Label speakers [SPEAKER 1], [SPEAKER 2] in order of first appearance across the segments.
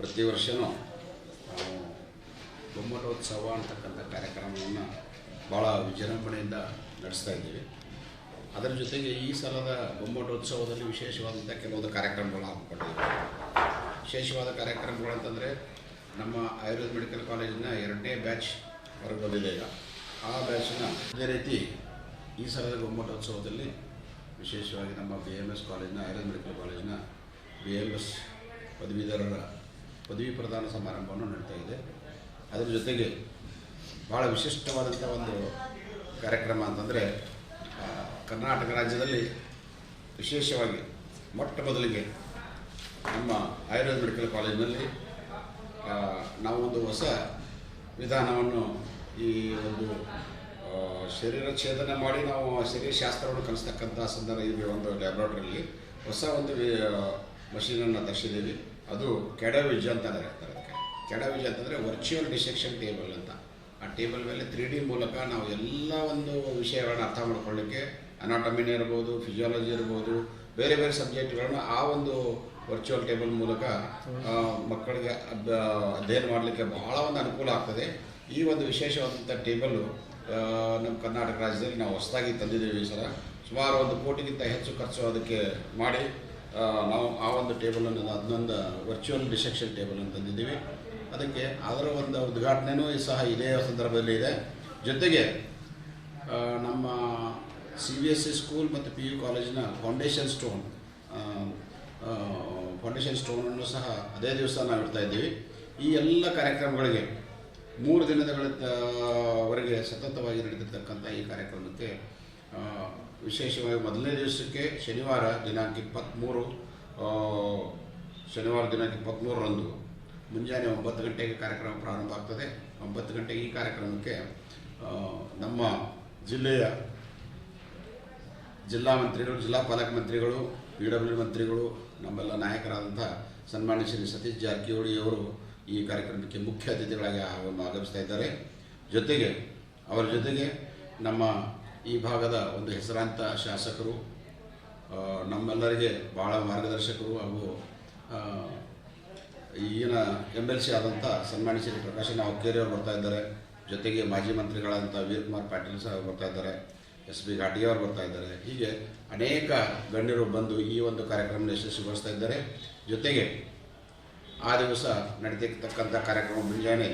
[SPEAKER 1] ಪ್ರತಿ ವರ್ಷವೂ ನಾವು ಗೊಮ್ಮಟೋತ್ಸವ ಅಂತಕ್ಕಂಥ ಕಾರ್ಯಕ್ರಮವನ್ನು ಭಾಳ ವಿಜೃಂಭಣೆಯಿಂದ ನಡೆಸ್ತಾ ಇದ್ದೀವಿ. ಅದರ ಜೊತೆಗೆ ಈ ಸಲದ ಗೊಮ್ಮಟೋತ್ಸವದಲ್ಲಿ ವಿಶೇಷವಾದಂಥ ಕೆಲವೊಂದು ಕಾರ್ಯಕ್ರಮಗಳು ಹಾಕಿಕೊಂಡಿದ್ದೀವಿ ವಿಶೇಷವಾದ ಕಾರ್ಯಕ್ರಮಗಳು ಅಂತಂದರೆ ನಮ್ಮ ಆಯುರ್ವೇದ ಮೆಡಿಕಲ್ ಕಾಲೇಜಿನ ಎರಡನೇ ಬ್ಯಾಚ್ ಹೊರಗೆ ಬಂದಿದೆ ಈಗ. ಆ ಬ್ಯಾಚಿನ ಅದೇ ರೀತಿ ಈ ಸಲದ ಗೊಮ್ಮಟೋತ್ಸವದಲ್ಲಿ ವಿಶೇಷವಾಗಿ ನಮ್ಮ ಬಿ ಎಂ ಎಸ್ ಕಾಲೇಜಿನ ಆಯುರ್ವೇದ ಮೆಡಿಕಲ್ ಕಾಲೇಜಿನ ಬಿ ಎಂ ಎಸ್ ಪದವೀಧರರ ಪದವಿ ಪ್ರದಾನ ಸಮಾರಂಭವನ್ನು ನಡೀತಾ ಇದೆ. ಅದರ ಜೊತೆಗೆ ಭಾಳ ವಿಶಿಷ್ಟವಾದಂಥ ಒಂದು ಕಾರ್ಯಕ್ರಮ ಅಂತಂದರೆ ಕರ್ನಾಟಕ ರಾಜ್ಯದಲ್ಲಿ ವಿಶೇಷವಾಗಿ ಮೊಟ್ಟ ಮೊದಲಿಗೆ ನಮ್ಮ ಆಯುರ್ವೇದ ಮೆಡಿಕಲ್ ಕಾಲೇಜಿನಲ್ಲಿ ನಾವು ಒಂದು ಹೊಸ ವಿಧಾನವನ್ನು ಈ ಒಂದು ಶರೀರ ಛೇದನ ಮಾಡಿ ನಾವು ಶರೀರ ಶಾಸ್ತ್ರವನ್ನು ಕಲಿಸ್ತಕ್ಕಂಥ ಸಂದರ್ಭ ಇದೆ ಒಂದು ಲ್ಯಾಬ್ರಾಟ್ರಿಯಲ್ಲಿ ಹೊಸ ಒಂದು ಮಷೀನನ್ನು ತರಿಸಿದ್ದೀವಿ. ಅದು ಕೆಡವಿಜ್ ಅಂತ ಹೇಳ್ತಾರೆ ಅದಕ್ಕೆ. ಕೆಡವಿಜ್ ಅಂತಂದರೆ ವರ್ಚುವಲ್ ಡಿಸೆಕ್ಷನ್ ಟೇಬಲ್ ಅಂತ. ಆ ಟೇಬಲ್ ಮೇಲೆ ತ್ರೀ ಡಿ ಮೂಲಕ ನಾವು ಎಲ್ಲ ಒಂದು ವಿಷಯಗಳನ್ನ ಅರ್ಥ ಮಾಡ್ಕೊಳ್ಳಿಕ್ಕೆ ಅನಾಟಮಿನೇ ಇರ್ಬೋದು ಫಿಸಿಯಾಲಜಿ ಇರ್ಬೋದು, ಬೇರೆ ಬೇರೆ ಸಬ್ಜೆಕ್ಟ್ಗಳನ್ನ ಆ ಒಂದು ವರ್ಚುವಲ್ ಟೇಬಲ್ ಮೂಲಕ ಮಕ್ಕಳಿಗೆ ಅಧ್ಯಯನ ಮಾಡಲಿಕ್ಕೆ ಬಹಳ ಒಂದು ಅನುಕೂಲ ಆಗ್ತದೆ. ಈ ಒಂದು ವಿಶೇಷವಾದಂಥ ಟೇಬಲ್ಲು ನಮ್ಮ ಕರ್ನಾಟಕ ರಾಜ್ಯದಲ್ಲಿ ನಾವು ಹೊಸದಾಗಿ ತಂದಿದ್ದೀವಿ ಈ ಸುಮಾರು ಒಂದು ಕೋಟಿಗಿಂತ ಹೆಚ್ಚು ಖರ್ಚು ಅದಕ್ಕೆ ಮಾಡಿ ನಾವು ಆ ಒಂದು ಟೇಬಲನ್ನು ಅದನ್ನೊಂದು ವರ್ಚುವಲ್ ಡಿಸೆಕ್ಷನ್ ಟೇಬಲ್ ಅಂತ ತಂದಿದ್ದೀವಿ. ಅದಕ್ಕೆ ಅದರ ಒಂದು ಉದ್ಘಾಟನೆಯೂ ಸಹ ಇದೇ ಸಂದರ್ಭದಲ್ಲಿ ಇದೆ. ಜೊತೆಗೆ ನಮ್ಮ C B S C school ಮತ್ತು ಪಿ ಯು ಕಾಲೇಜಿನ ಫೌಂಡೇಶನ್ ಸ್ಟೋನ್ ಫೌಂಡೇಶನ್ ಸ್ಟೋನನ್ನು ಸಹ ಅದೇ ದಿವಸ ನಾವು ಇಡ್ತಾ ಇದ್ದೀವಿ. ಈ ಎಲ್ಲ ಕಾರ್ಯಕ್ರಮಗಳಿಗೆ ಮೂರು ದಿನದವರೆಗೆ ಸತತವಾಗಿ ನಡೆದಿರ್ತಕ್ಕಂಥ ಈ ಕಾರ್ಯಕ್ರಮಕ್ಕೆ ವಿಶೇಷವಾಗಿ ಮೊದಲನೇ ದಿವಸಕ್ಕೆ ಶನಿವಾರ ದಿನಾಂಕ ಇಪ್ಪತ್ತ್ಮೂರು ಶನಿವಾರ ದಿನಾಂಕ ಇಪ್ಪತ್ತ್ಮೂರರಂದು ಮುಂಜಾನೆ ಒಂಬತ್ತು ಗಂಟೆಗೆ ಕಾರ್ಯಕ್ರಮ ಪ್ರಾರಂಭ ಆಗ್ತದೆ. ಒಂಬತ್ತು ಗಂಟೆಗೆ ಈ ಕಾರ್ಯಕ್ರಮಕ್ಕೆ ನಮ್ಮ ಜಿಲ್ಲೆಯ ಜಿಲ್ಲಾ ಮಂತ್ರಿಗಳು, ಜಿಲ್ಲಾ ಪಾಲಕ ಮಂತ್ರಿಗಳು, ಪಿ ಡಬ್ಲ್ಯೂ ಮಂತ್ರಿಗಳು, ನಮ್ಮೆಲ್ಲ ನಾಯಕರಾದಂಥ ಸನ್ಮಾನ್ಯ ಶ್ರೀ ಸತೀಶ್ ಜಾರಕಿಹೊಳಿ ಅವರು ಈ ಕಾರ್ಯಕ್ರಮಕ್ಕೆ ಮುಖ್ಯ ಅತಿಥಿಗಳಾಗಿ ಆಗ- ಆಗಮಿಸ್ತಾ ಇದ್ದಾರೆ. ಜೊತೆಗೆ, ಅವರ ಜೊತೆಗೆ ನಮ್ಮ ಈ ಭಾಗದ ಒಂದು ಹೆಸರಾಂತ ಶಾಸಕರು ನಮ್ಮೆಲ್ಲರಿಗೆ ಭಾಳ ಮಾರ್ಗದರ್ಶಕರು ಹಾಗೂ ಈಗಿನ ಎಂ ಎಲ್ ಸಿ ಆದಂಥ ಸನ್ಮಾನ್ಯ ಶ್ರೀ ಪ್ರಕಾಶ್ ನಾವು ಅವರು ಬರ್ತಾ ಇದ್ದಾರೆ. ಜೊತೆಗೆ ಮಾಜಿ ಮಂತ್ರಿಗಳಾದಂಥ ವೀರಕುಮಾರ್ ಪಾಟೀಲ್ ಸಹ ಬರ್ತಾ ಇದ್ದಾರೆ. ಎಸ್ ಬಿ ಘಾಟಿಯವರು ಬರ್ತಾ ಇದ್ದಾರೆ. ಹೀಗೆ ಅನೇಕ ಗಣ್ಯರು ಬಂದು ಈ ಒಂದು ಕಾರ್ಯಕ್ರಮ ಯಶಸ್ವಿಗೊಳಿಸ್ತಾ ಇದ್ದಾರೆ. ಜೊತೆಗೆ ಆ ದಿವಸ ನಡೀತಿರ್ತಕ್ಕಂಥ ಕಾರ್ಯಕ್ರಮ ಮುಂಜಾನೆ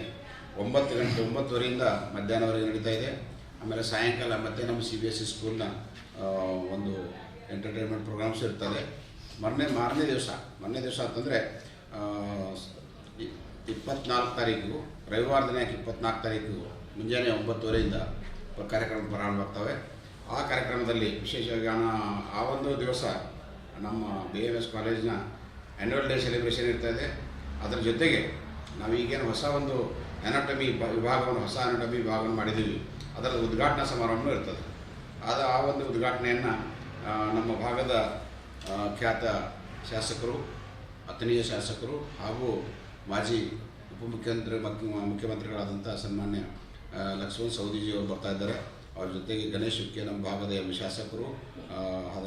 [SPEAKER 1] ಒಂಬತ್ತು ಗಂಟೆ ಒಂಬತ್ತುವರೆಯಿಂದ ಮಧ್ಯಾಹ್ನವರೆಗೆ ನಡೀತಾ ಇದೆ. ಆಮೇಲೆ ಸಾಯಂಕಾಲ ಮತ್ತೆ ನಮ್ಮ ಸಿ ಬಿ ಎಸ್ ಸಿ ಸ್ಕೂಲ್ನ ಒಂದು ಎಂಟರ್ಟೈನ್ಮೆಂಟ್ ಪ್ರೋಗ್ರಾಮ್ಸ್ ಇರ್ತದೆ. ಮೊನ್ನೆ, ಮಾರನೇ ದಿವಸ, ಮೊನ್ನೆ ದಿವಸ ಅಂತಂದರೆ ಇಪ್ಪತ್ನಾಲ್ಕು ತಾರೀಕು, ರವಿವಾರ ದಿನಾಂಕ ಇಪ್ಪತ್ನಾಲ್ಕು ತಾರೀಕು, ಮುಂಜಾನೆ ಒಂಬತ್ತುವರೆಯಿಂದ ಕಾರ್ಯಕ್ರಮ ಪ್ರಾರಂಭ ಆಗ್ತವೆ. ಆ ಕಾರ್ಯಕ್ರಮದಲ್ಲಿ ವಿಶೇಷವಾಗಿ ಆ- ಆ ಒಂದು ದಿವಸ ನಮ್ಮ ಬಿ ಎಂ ಎಸ್ ಕಾಲೇಜಿನ ಆ್ಯನ್ಯುವಲ್ ಡೇ ಸೆಲೆಬ್ರೇಷನ್ ಇರ್ತಾ ಇದೆ. ಅದರ ಜೊತೆಗೆ ನಾವು ಈಗೇನು ಹೊಸ ಒಂದು ಅನಾಟಮಿ ವಿಭಾಗವನ್ನು, ಹೊಸ ಅನಾಟಮಿ ವಿಭಾಗವನ್ನು ಮಾಡಿದ್ದೀವಿ. ಅದರ ಉದ್ಘಾಟನಾ ಸಮಾರಂಭವೂ ಇರ್ತದೆ. ಅದು ಆ ಒಂದು ಉದ್ಘಾಟನೆಯನ್ನು ನಮ್ಮ ಭಾಗದ ಖ್ಯಾತ ಶಾಸಕರು ಅತನೀಯ ಶಾಸಕರು ಹಾಗೂ ಮಾಜಿ ಉಪಮುಖ್ಯಮಂತ್ರಿ ಮತ್ತು ಮುಖ್ಯಮಂತ್ರಿಗಳಾದಂಥ ಸನ್ಮಾನ್ಯ ಲಕ್ಷ್ಮಣ್ ಸೌದಿಜಿಯವರು ಬರ್ತಾ ಇದ್ದಾರೆ. ಅವ್ರ ಜೊತೆಗೆ ಗಣೇಶ್ ಹುಕ್ಕೆ ನಮ್ಮ ಭಾಗದ ಶಾಸಕರು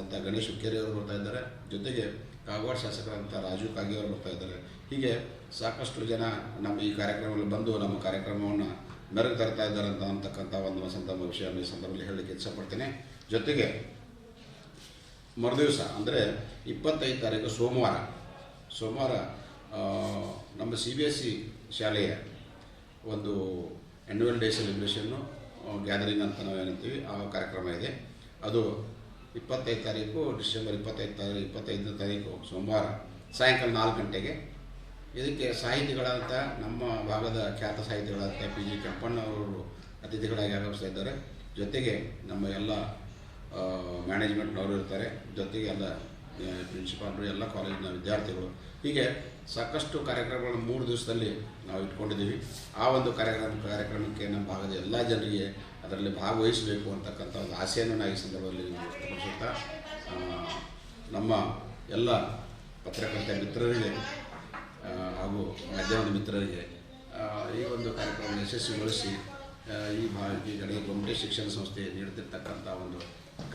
[SPEAKER 1] ಆದಂಥ ಗಣೇಶ್ ಹುಕ್ಕೇರಿ ಅವರು ಬರ್ತಾ ಇದ್ದಾರೆ. ಜೊತೆಗೆ ಕಾಗವಾಡ ಶಾಸಕರಂಥ ರಾಜು ಕಾಗೆ ಅವರು ಬರ್ತಾ ಇದ್ದಾರೆ. ಹೀಗೆ ಸಾಕಷ್ಟು ಜನ ನಮ್ಮ ಈ ಕಾರ್ಯಕ್ರಮದಲ್ಲಿ ಬಂದು ನಮ್ಮ ಕಾರ್ಯಕ್ರಮವನ್ನು ಮೆರಗು ತರ್ತಾ ಇದ್ದಾರೆ ಅಂತ ಅಂತಕ್ಕಂಥ ಒಂದು ಸಂದರ್ಭ ವಿಷಯವನ್ನು ಈ ಸಂದರ್ಭದಲ್ಲಿ ಹೇಳಲಿಕ್ಕೆ ಇಚ್ಛಪಡ್ತೇನೆ. ಜೊತೆಗೆ ಮರುದಿವಸ ಅಂದರೆ ಇಪ್ಪತ್ತೈದು ತಾರೀಕು ಸೋಮವಾರ ಸೋಮವಾರ ನಮ್ಮ ಸಿ ಬಿ ಎಸ್ ಸಿ ಶಾಲೆಯ ಒಂದು ಆ್ಯನ್ಯುವಲ್ ಡೇ ಸೆಲೆಬ್ರೇಷನ್ನು ಗ್ಯಾದರಿಂಗ್ ಅಂತ ನಾವು ಏನಂತೀವಿ ಆ ಕಾರ್ಯಕ್ರಮ ಇದೆ. ಅದು ಇಪ್ಪತ್ತೈದು ತಾರೀಕು, ಡಿಸೆಂಬರ್ ಇಪ್ಪತ್ತೈದು ತಾರೀಕು ಇಪ್ಪತ್ತೈದನೇ ತಾರೀಕು ಸೋಮವಾರ ಸಾಯಂಕಾಲ ನಾಲ್ಕು ಗಂಟೆಗೆ. ಇದಕ್ಕೆ ಸಾಹಿತಿಗಳಾದಂಥ ನಮ್ಮ ಭಾಗದ ಖ್ಯಾತ ಸಾಹಿತಿಗಳಾದಂಥ ಪಿ ಜಿ ಕೆಂಪಣ್ಣವರು ಅತಿಥಿಗಳಾಗಿ ಆಗಮಿಸ್ತಾ ಇದ್ದಾರೆ. ಜೊತೆಗೆ ನಮ್ಮ ಎಲ್ಲ ಮ್ಯಾನೇಜ್ಮೆಂಟ್ನವರು ಇರ್ತಾರೆ. ಜೊತೆಗೆ ಎಲ್ಲ ಪ್ರಿನ್ಸಿಪಾಲ್ರು, ಎಲ್ಲ ಕಾಲೇಜಿನ ವಿದ್ಯಾರ್ಥಿಗಳು. ಹೀಗೆ ಸಾಕಷ್ಟು ಕಾರ್ಯಕ್ರಮಗಳನ್ನು ಮೂರು ದಿವಸದಲ್ಲಿ ನಾವು ಇಟ್ಕೊಂಡಿದ್ದೀವಿ. ಆ ಒಂದು ಕಾರ್ಯಕ್ರಮ, ಕಾರ್ಯಕ್ರಮಕ್ಕೆ ನಮ್ಮ ಭಾಗದ ಎಲ್ಲ ಜನರಿಗೆ ಅದರಲ್ಲಿ ಭಾಗವಹಿಸಬೇಕು ಅಂತಕ್ಕಂಥ ಒಂದು ಆಸೆಯನ್ನು ನಾವು ಈ ಸಂದರ್ಭದಲ್ಲಿ ವ್ಯಕ್ತಪಡಿಸುತ್ತಾ ನಮ್ಮ ಎಲ್ಲ ಪತ್ರಕರ್ತ ಮಿತ್ರರಿಗೆ ಹಾಗೂ ಮಾಧ್ಯಮದ ಮಿತ್ರರಿಗೆ ಈ ಒಂದು ಕಾರ್ಯಕ್ರಮ ಯಶಸ್ವಿಗೊಳಿಸಿ ಈ ಭಾರತೀಯ ಕಡೆ ಗೊಮ್ಮಟೆ ಶಿಕ್ಷಣ ಸಂಸ್ಥೆ ನೀಡ್ತಿರ್ತಕ್ಕಂಥ ಒಂದು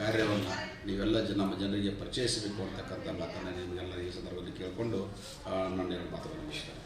[SPEAKER 1] ಕಾರ್ಯವನ್ನು ನೀವೆಲ್ಲ ಜನ, ನಮ್ಮ ಜನರಿಗೆ ಪರಿಚಯಿಸಬೇಕು ಅಂತಕ್ಕಂಥ ಮಾತನ್ನು ನಿಮಗೆಲ್ಲ ಈ ಸಂದರ್ಭದಲ್ಲಿ ಕೇಳಿಕೊಂಡು ಎರಡು ಮಾತುಗಳನ್ನು ಮುಗಿಸ್ತೇನೆ.